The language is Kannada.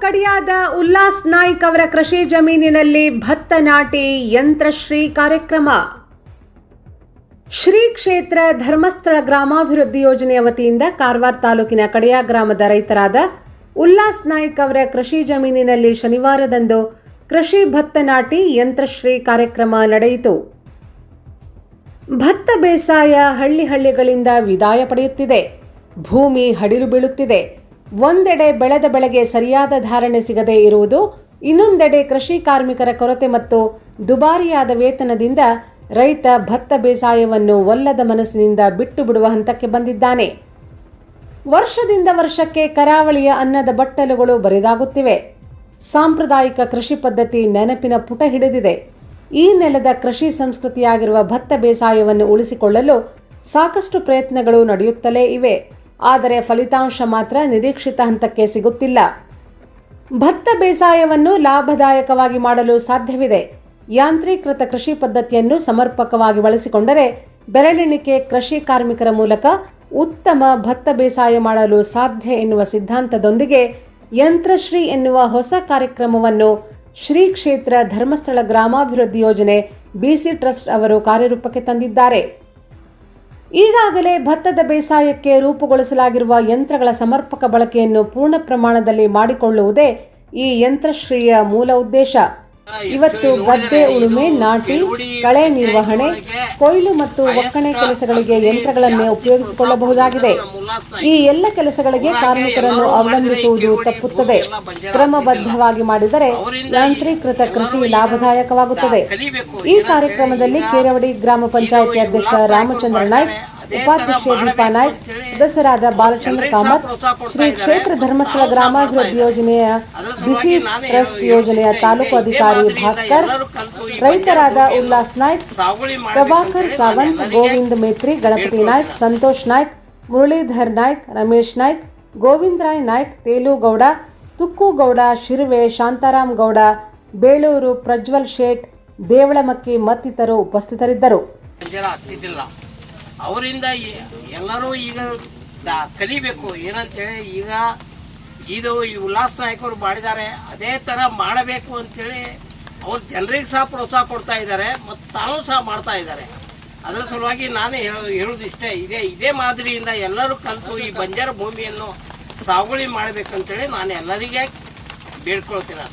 ಕಡಿಯಾದ ಉಲ್ಲಾಸ್ ನಾಯ್ಕ್ ಅವರ ಕೃಷಿ ಜಮೀನಿನಲ್ಲಿ ಭತ್ತ ನಾಟಿ ಯಂತ್ರಶ್ರೀ ಕಾರ್ಯಕ್ರಮ. ಶ್ರೀ ಕ್ಷೇತ್ರ ಧರ್ಮಸ್ಥಳ ಗ್ರಾಮಾಭಿವೃದ್ಧಿ ಯೋಜನೆಯ ವತಿಯಿಂದ ಕಾರವಾರ ತಾಲೂಕಿನ ಕಡೆಯ ಗ್ರಾಮದ ರೈತರಾದ ಉಲ್ಲಾಸ್ ನಾಯ್ಕ್ ಅವರ ಕೃಷಿ ಜಮೀನಿನಲ್ಲಿ ಶನಿವಾರದಂದು ಕೃಷಿ ಭತ್ತ ನಾಟಿ ಯಂತ್ರಶ್ರೀ ಕಾರ್ಯಕ್ರಮ ನಡೆಯಿತು. ಭತ್ತ ಬೇಸಾಯ ಹಳ್ಳಿ ಹಳ್ಳಿಗಳಿಂದ ವಿದಾಯ ಪಡೆಯುತ್ತಿದೆ. ಭೂಮಿ ಹಡಿಲು ಬೀಳುತ್ತಿದೆ. ಒಂದೆಡೆ ಬೆಳೆದ ಬೆಳೆಗೆ ಸರಿಯಾದ ಧಾರಣೆ ಸಿಗದೇ ಇರುವುದು, ಇನ್ನೊಂದೆಡೆ ಕೃಷಿ ಕಾರ್ಮಿಕರ ಕೊರತೆ ಮತ್ತು ದುಬಾರಿಯಾದ ವೇತನದಿಂದ ರೈತ ಭತ್ತ ಬೇಸಾಯವನ್ನು ಒಲ್ಲದ ಮನಸ್ಸಿನಿಂದ ಬಿಟ್ಟು ಬಿಡುವ ಹಂತಕ್ಕೆ ಬಂದಿದ್ದಾನೆ. ವರ್ಷದಿಂದ ವರ್ಷಕ್ಕೆ ಕರಾವಳಿಯ ಅನ್ನದ ಬಟ್ಟಲುಗಳು ಬರಿದಾಗುತ್ತಿವೆ. ಸಾಂಪ್ರದಾಯಿಕ ಕೃಷಿ ಪದ್ಧತಿ ನೆನಪಿನ ಪುಟ ಹಿಡಿದಿದೆ. ಈ ನೆಲದ ಕೃಷಿ ಸಂಸ್ಕೃತಿಯಾಗಿರುವ ಭತ್ತ ಬೇಸಾಯವನ್ನು ಉಳಿಸಿಕೊಳ್ಳಲು ಸಾಕಷ್ಟು ಪ್ರಯತ್ನಗಳು ನಡೆಯುತ್ತಲೇ ಇವೆ. ಆದರೆ ಫಲಿತಾಂಶ ಮಾತ್ರ ನಿರೀಕ್ಷಿತ ಹಂತಕ್ಕೆ ಸಿಗುತ್ತಿಲ್ಲ. ಭತ್ತ ಬೇಸಾಯವನ್ನು ಲಾಭದಾಯಕವಾಗಿ ಮಾಡಲು ಸಾಧ್ಯವಿದೆ. ಯಾಂತ್ರೀಕೃತ ಕೃಷಿ ಪದ್ಧತಿಯನ್ನು ಸಮರ್ಪಕವಾಗಿ ಬಳಸಿಕೊಂಡರೆ ಬೆರಳೆಣಿಕೆ ಕೃಷಿ ಕಾರ್ಮಿಕರ ಮೂಲಕ ಉತ್ತಮ ಭತ್ತ ಬೇಸಾಯ ಮಾಡಲು ಸಾಧ್ಯ ಎನ್ನುವ ಸಿದ್ಧಾಂತದೊಂದಿಗೆ ಯಂತ್ರಶ್ರೀ ಎನ್ನುವ ಹೊಸ ಕಾರ್ಯಕ್ರಮವನ್ನು ಶ್ರೀ ಕ್ಷೇತ್ರ ಧರ್ಮಸ್ಥಳ ಗ್ರಾಮಾಭಿವೃದ್ಧಿ ಯೋಜನೆ ಬಿಸಿ ಟ್ರಸ್ಟ್ ಅವರು ಕಾರ್ಯರೂಪಕ್ಕೆ ತಂದಿದ್ದಾರೆ. ಈಗಾಗಲೇ ಭತ್ತದ ಬೇಸಾಯಕ್ಕೆ ರೂಪುಗೊಳಿಸಲಾಗಿರುವ ಯಂತ್ರಗಳ ಸಮರ್ಪಕ ಬಳಕೆಯನ್ನು ಪೂರ್ಣ ಪ್ರಮಾಣದಲ್ಲಿ ಮಾಡಿಕೊಳ್ಳುವುದೇ ಈ ಯಂತ್ರಶ್ರೀಯ ಮೂಲ ಉದ್ದೇಶ. ಇವತ್ತು ಗದ್ದೆ ಉಳುಮೆ ನಾಟಿ ಕಳೆ ನಿರ್ವಹಣೆ ಕೊಯ್ಲು ಮತ್ತು ಒಕ್ಕಣೆ ಕೆಲಸಗಳಿಗೆ ಯಂತ್ರಗಳನ್ನೇ ಉಪಯೋಗಿಸಿಕೊಳ್ಳಬಹುದಾಗಿದೆ. ಈ ಎಲ್ಲ ಕೆಲಸಗಳಿಗೆ ಕಾರ್ಮಿಕರನ್ನು ಅವಲಂಬಿಸುವುದು ತಪ್ಪುತ್ತದೆ. ಕ್ರಮಬದ್ಧವಾಗಿ ಮಾಡಿದರೆ ಯಾಂತ್ರೀಕೃತ ಕೃಷಿ ಲಾಭದಾಯಕವಾಗುತ್ತದೆ. ಈ ಕಾರ್ಯಕ್ರಮದಲ್ಲಿ ಕೇರವಡಿ ಗ್ರಾಮ ಪಂಚಾಯಿತಿ ಅಧ್ಯಕ್ಷ ರಾಮಚಂದ್ರ ನಾಯ್ಕ್ ಉಪಾಧ್ಯಕ್ಷೆ ದೀಪಾ ನಾಯ್ಕ್ ಸದಸ್ಯರಾದ ಬಾಲಚಂದ್ರ ಕಾಮತ್ ಶ್ರೀ ಕ್ಷೇತ್ರ ಧರ್ಮಸ್ಥಳ ಗ್ರಾಮಾಭಿವೃದ್ಧಿ ಯೋಜನೆಯ ಬಿಸಿ ಟ್ರಸ್ಟ್ ಯೋಜನೆಯ ತಾಲೂಕು ಅಧಿಕಾರಿ ಭಾಸ್ಕರ್ ರೈತರಾದ ಉಲ್ಲಾಸ್ ನಾಯ್ಕ್ ಪ್ರಭಾಕರ್ ಸಾವಂತ್ ಗೋವಿಂದ್ ಮೇತ್ರಿ ಗಣಪತಿ ನಾಯ್ಕ್ ಸಂತೋಷ್ ನಾಯ್ಕ್ ಮುರಳೀಧರ್ ನಾಯ್ಕ್ ರಮೇಶ್ ನಾಯ್ಕ್ ಗೋವಿಂದರಾಯ್ ನಾಯ್ಕ್ ತೇಲುಗೌಡ ತುಕ್ಕುಗೌಡ ಶಿರ್ವೆ ಶಾಂತಾರಾಮ್ ಗೌಡ ಬೇಳೂರು ಪ್ರಜ್ವಲ್ ಶೇಟ್ ದೇವಳಮಕ್ಕಿ ಮತ್ತಿತರರು ಉಪಸ್ಥಿತರಿದ್ದರು. ಅವರಿಂದ ಎಲ್ಲರೂ ಈಗ ಕಲಿಬೇಕು. ಏನಂತೇಳಿ ಈಗ ಇದು ಈ ಉಲ್ಲಾಸ್ ನಾಯಕರು ಮಾಡಿದ್ದಾರೆ. ಅದೇ ಥರ ಮಾಡಬೇಕು ಅಂತೇಳಿ ಅವ್ರು ಜನರಿಗೆ ಸಹ ಪ್ರೋತ್ಸಾಹ ಕೊಡ್ತಾ ಇದ್ದಾರೆ. ಮತ್ತು ತಾನು ಸಹ ಮಾಡ್ತಾ ಇದ್ದಾರೆ. ಅದರ ಸಲುವಾಗಿ ನಾನೇ ಹೇಳೋದು ಹೇಳೋದು ಇಷ್ಟೇ. ಇದೇ ಇದೇ ಮಾದರಿಯಿಂದ ಎಲ್ಲರೂ ಕಲಿತು ಈ ಬಂಜಾರ ಭೂಮಿಯನ್ನು ಸಾಗುವಳಿ ಮಾಡಬೇಕಂತೇಳಿ ನಾನು ಎಲ್ಲರಿಗೆ ಬೇಡ್ಕೊಳ್ತೀನಿ